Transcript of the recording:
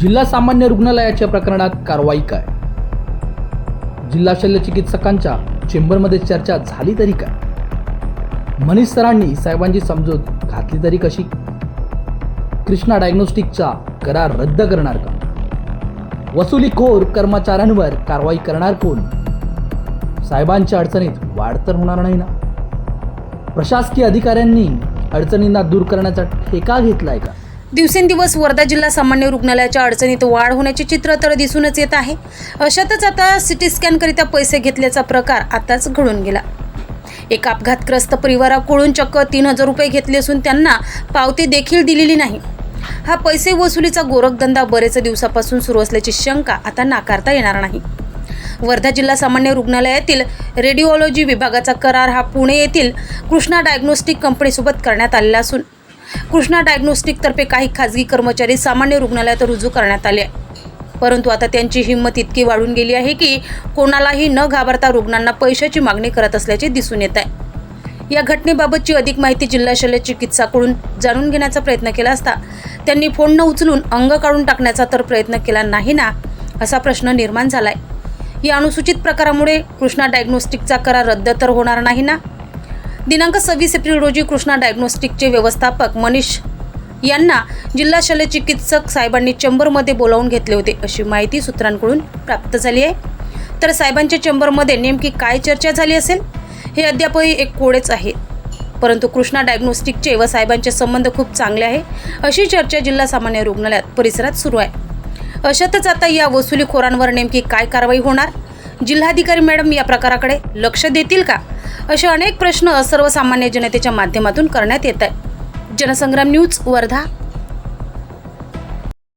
जिल्हा सामान्य रुग्णालयाच्या प्रकरणात कारवाई काय? जिल्हा शल्य चिकित्सकांच्या चेंबरमध्ये चर्चा झाली तरी काय? मनीष सरांनी साहेबांची समजूत घातली तरी कशी? कृष्णा डायग्नोस्टिकचा करार रद्द करणार का? वसुलीखोर कर्मचाऱ्यांवर कारवाई करणार कोण? साहेबांच्या अडचणीत वाढ तर होणार नाही ना? प्रशासकीय अधिकाऱ्यांनी अडचणींना दूर करण्याचा ठेका घेतलाय का? दिवसेंदिवस वर्धा जिल्हा सामान्य रुग्णालयाच्या अडचणीत वाढ होण्याचे चित्र तर दिसूनच येत आहे. अशातच आता सिटी स्कॅनकरिता पैसे घेतल्याचा प्रकार आताच घडून गेला. एक अपघातग्रस्त परिवाराकडून चक्क तीन हजार रुपये घेतले असून त्यांना पावती देखील दिलेली नाही. हा पैसे वसुलीचा गोरखधंदा बरेच दिवसापासून सुरू असल्याची शंका आता नाकारता येणार नाही. वर्धा जिल्हा सामान्य रुग्णालयातील रेडिओलॉजी विभागाचा करार हा पुणे येथील कृष्णा डायग्नोस्टिक कंपनीसोबत करण्यात आलेला असून कृष्णा डायग्नोस्टिकतर्फे काही खाजगी कर्मचारी सामान्य रुग्णालयात रुजू करण्यात आले. परंतु आता त्यांची हिंमत इतकी वाढून गेली आहे की कोणालाही न घाबरता रुग्णांना पैशाची मागणी करत असल्याचे दिसून येत आहे. या घटनेबाबतची अधिक माहिती जिल्हा शल्य चिकित्साकडून जाणून घेण्याचा प्रयत्न केला असता त्यांनी फोन न उचलून अंग काढून टाकण्याचा तर प्रयत्न केला नाही ना असा प्रश्न निर्माण झालाय. या अनुसूचित प्रकारामुळे कृष्णा डायग्नोस्टिकचा करार रद्द तर होणार नाही ना? दिनांक सव्वीस एप्रिल रोजी कृष्णा डायग्नोस्टिकचे व्यवस्थापक मनीष यांना जिल्हा शल्यचिकित्सक साहेबांनी चेंबरमध्ये बोलावून घेतले होते अशी माहिती सूत्रांकडून प्राप्त झाली आहे. तर साहेबांच्या चेंबरमध्ये नेमकी काय चर्चा झाली असेल? हे अद्यापही एक कोडेच आहे. परंतु कृष्णा डायग्नोस्टिकचे व साहेबांचे संबंध खूप चांगले आहे अशी चर्चा जिल्हा सामान्य रुग्णालयात परिसरात सुरू आहे. अशातच आता या वसुलीखोरांवर नेमकी काय कारवाई होणार? जिल्हाधिकारी मॅडम या प्रकाराकडे लक्ष देतील का? असे अनेक प्रश्न सर्वसामान्य जनतेच्या माध्यमातून करण्यात येत आहे जनसंग्राम न्यूज वर्धा.